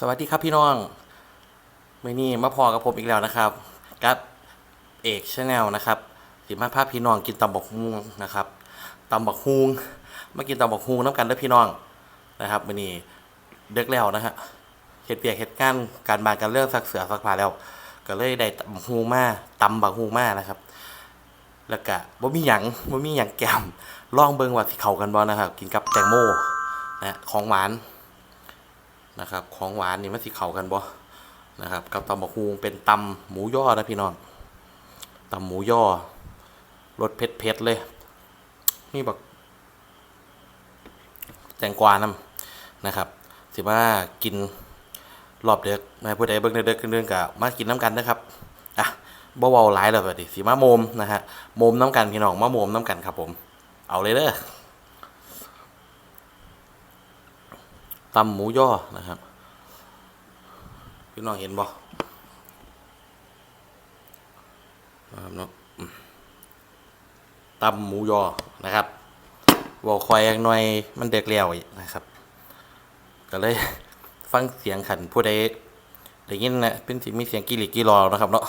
สวัสดีครับพี่น้องมื่อนี้มาพอกับผมอีกแล้วนะครับกับเอกชาแนลนะครับสิมาพาพพี่น้องกินตำบักฮุงนะครับตำบักฮุงมากินตำบักฮุงน้ำกันเด้อพี่น้องนะครับมื่อนี้เด็กแล้วนะฮะเหตุเปียกเหตุการณ์การบานการเรื่องสักเสือสักผาแล้ว ก็เลยได้ตำบักฮุงมาตำบักฮุงมานะครับ แล้วก็บ่มีหยังบ่มีหยังแก้มลองเบิ่งว่าสิเข้ากันบ่นะครับ กินกับแตงโมนะของหวาน นะครับ ของหวานนี่มันสิเข้ากันบ่นะครับ กับตำบักฮูงเป็นตำหมูย่อนะพี่น้องตำหมูย่อรสเผ็ดๆเลยนี่บักแตงกวานำนะครับ สิว่ากินรอบเด็กนะผู้ใดเบิ่งเด็กเรื่องกับมากินน้ำกันนะครับอะบ่เว้าหลายแล้วบัดนี้สิมาโมมนะฮะโมมน้ำกันพี่น้องมาโมมน้ำกันครับผม เอาเลยเด้อ ตำหมูย่อนะครับ พี่น้องเห็นบ่นะครับเนาะตำหมูยอนะครับบอกคอยอย่างหน่อยมันเด็กแล้วอีกนะครับ ก็เลยฟังเสียงขันผู้ใดได้ยินนะเป็นสิมีเสียงกิริกิรอนะครับเนาะ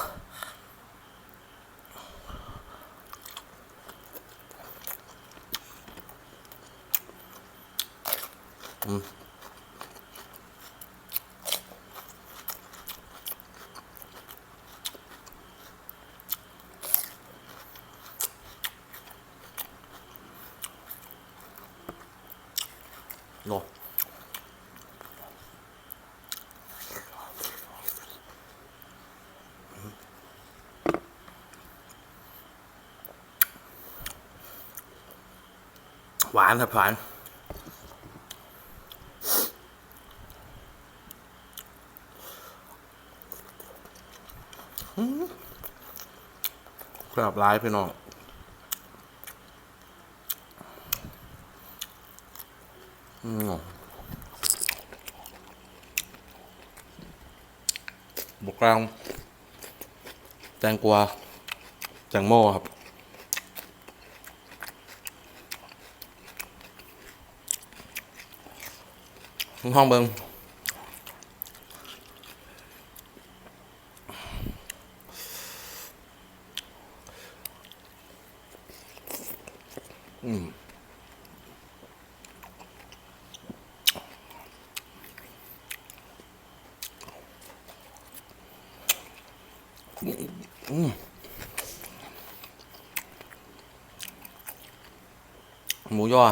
หวานครับหวานครับร้ายพี่น้องอืมบุกกลางแตงกวาแตงโมครับ ห้องเบิง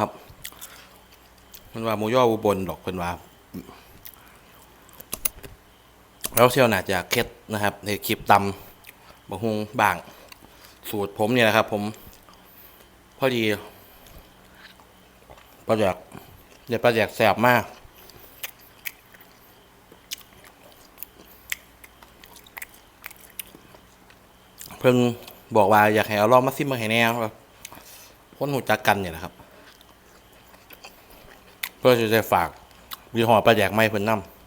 ห ขันว่าหมูย่ออุบลดอกเป็นว่าแล้วเที่ยวหนาจากเคล็ดนะครับ ในคลิปตำบะฮุงบาง สูตรผมเนี่ยนะครับ ผม พอดีปลาแดกเดี๋ยวปลาแดกแสบมากเพิ่งบอกว่าอยากให้เอาลองมาซิมมาให้แน่ครับคนหูจักกันเนี่ยนะครับ เพื่อจะได้ฝากวีหอปลาแดกไม่เพิ่นนำ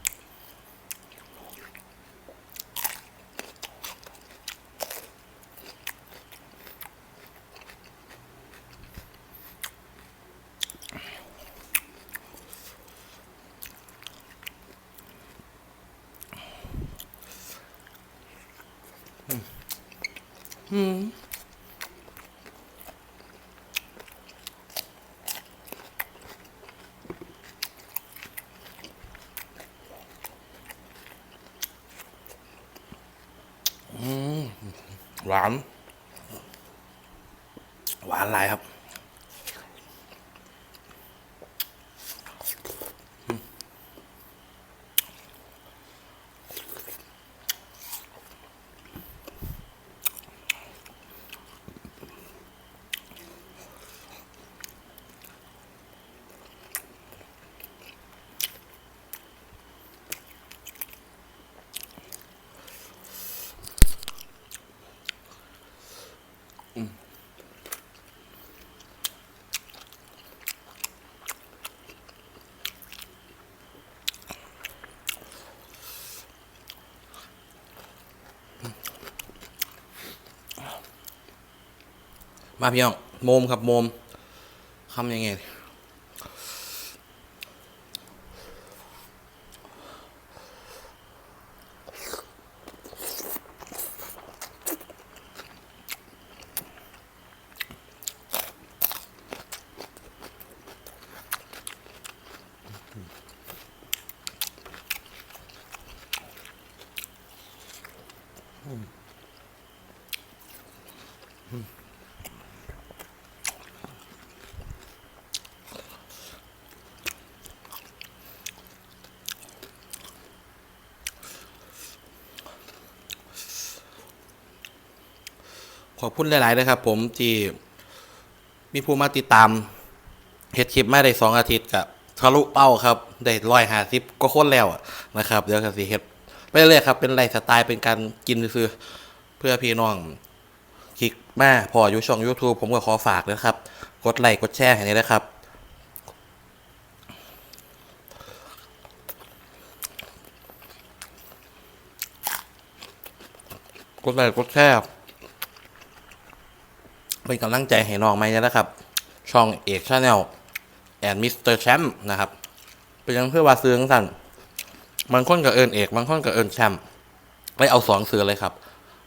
หวาน หวานหลายครับ มาพี่น้องโมมครับโมมคำยังไงอืม ขอบคุณหลายๆนะครับ ผมที่มีผู้มาติดตามเฮ็ดคลิปมาได้สองอาทิตย์กับทะลุเป้าครับ ได้ร้อยห้าสิบก็โคนแล้วนะครับ เดี๋ยวกสิเฮ็ดไปเรื่อยครับ เป็นไลฟ์สไตล์เป็นการกินซื้อเพื่อพี่น้องคลิกมาพออยู่ช่อง YouTube ผมก็ขอฝากนะครับ กดไลค์กดแชร์ให้ด้นะครับ กดไลค์กดแชร์ เป็นกำลังใจให้น้องไหมนะครับ ช่องเอกชาแนลแอนมิสเตอร์แชมป์นะครับ เป็นยังเพื่อว่าซื้อทั้งสั่นบางคนกับเอิญเอกบางคนกับเอิญแชมป์ไม่เอาสองซื้อเลยครับ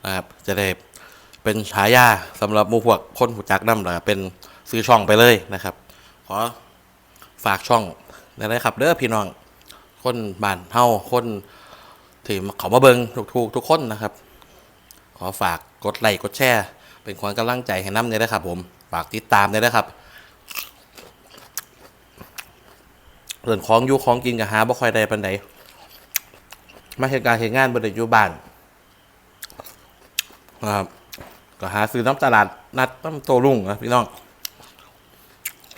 นะครับ จะได้เป็นฉายาสำหรับมูพวกคนหูจักน้ำเลยเป็นซื้อช่องไปเลยนะครับ ขอฝากช่องนะครับเด้อพี่น้องคนบ้านเฮาคนที่เขามาเบิงถูกๆทุกคนนะครับ ขอฝากกดไลค์กดแชร์ เป็นความกำลังใจให้น้ำเนี่ยนะครับผมฝากติดตามเนี่ยนะครับเรื่องของอยู่ของกินกับหาบ่ค่อยได้ปันใดมาเหตุการณ์เหตุงานบริอยู่บ้านนะครับก็หาซื้อน้ำตลาดนัดน้ำโตรุ่งนะพี่น้อง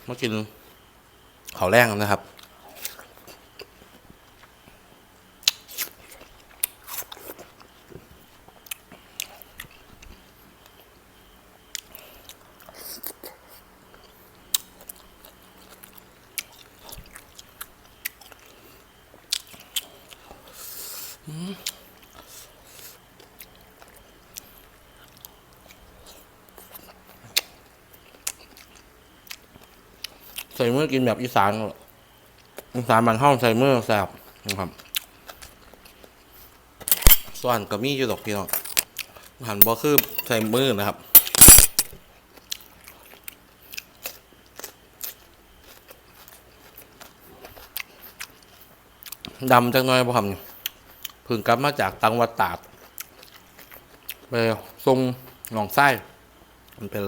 มากินข้าวแรงนะครับ ใส่เมื่อกินแบบอีสานอีสานบานห้องใส่เมื่อแซ่บนะครับ ส่วนก็มีอยู่ดอกพี่น้องหันบ่คือใส่มือนะครับดำจังน้อยบ่ทำ เพึ่งกลับมาจากตังวัดตากไปทรงหนองไส้มันเป็น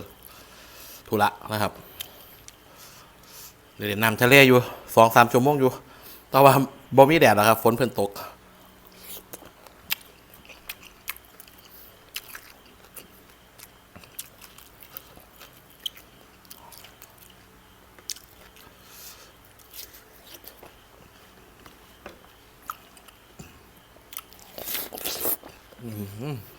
ธุระนะครับเดี๋ยวน้ำทะเลอยู่สองสามชั่วโมงอยู่ แต่ว่าบ่มีแดดนะครับ ฝนเพิ่นตก ครับ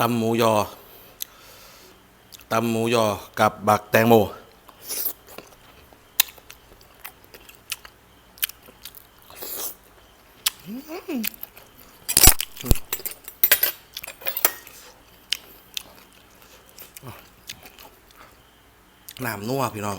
ตำหมูยอตำหมูยอกับบักแตงโม น้ำนัวพี่น้อง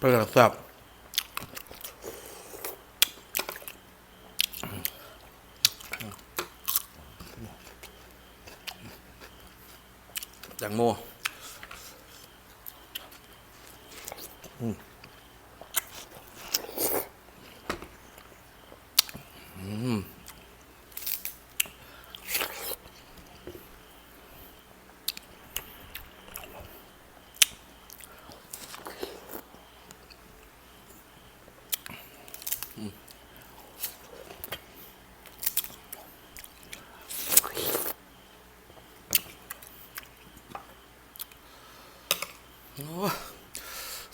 ปลาสับแตงโมอืมอืม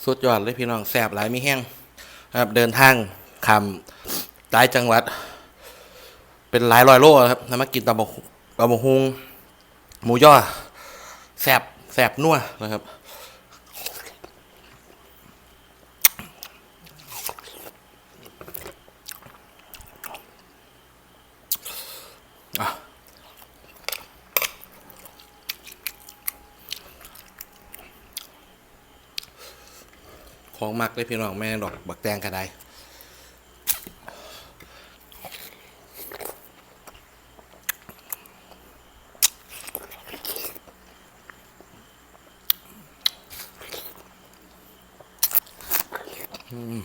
สุดยอดเลยพี่น้องแสบหลายมีแห้งครับเดินทางคำหลายจังหวัด เป็นหลายร้อยโลครับแล้วมากินตำบกตำบกฮุงหมูย่อแสบแสบนัวนะครับ ของมักเลยพี่น้องแม่ดอกบักแตงกระไดอืม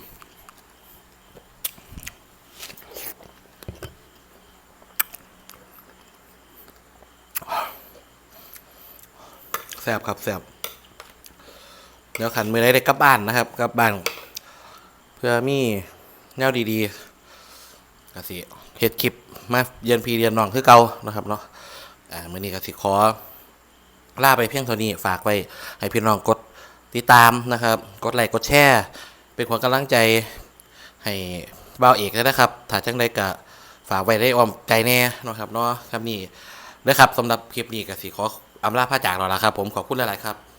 แสบครับแสบ ดี๋ยวขันมือได้ได้กลับบ้านนะครับกลับบ้าน เพื่อมีแนวดีๆกสิเฮ็ดคลิปมาเยียนพีเรียนน้องคือเก่านะครับเนาะอ่ามื้อนี้กสิขอลาไปเพียงเท่านี้ฝากไว้ให้พี่น้องกดติดตามนะครับ กดไลค์กดแชร์ เป็นความกำลังใจให้บ่าวเอกด้นะครับถ้าจังใดก็ฝากไว้ได้ออมใจแน่นะครับเนาะครับนี่เด้อครับสำหรับคลิปนี้กสิขออำลาพระจากเราละครับ ผมขอบคุณหลายๆครับ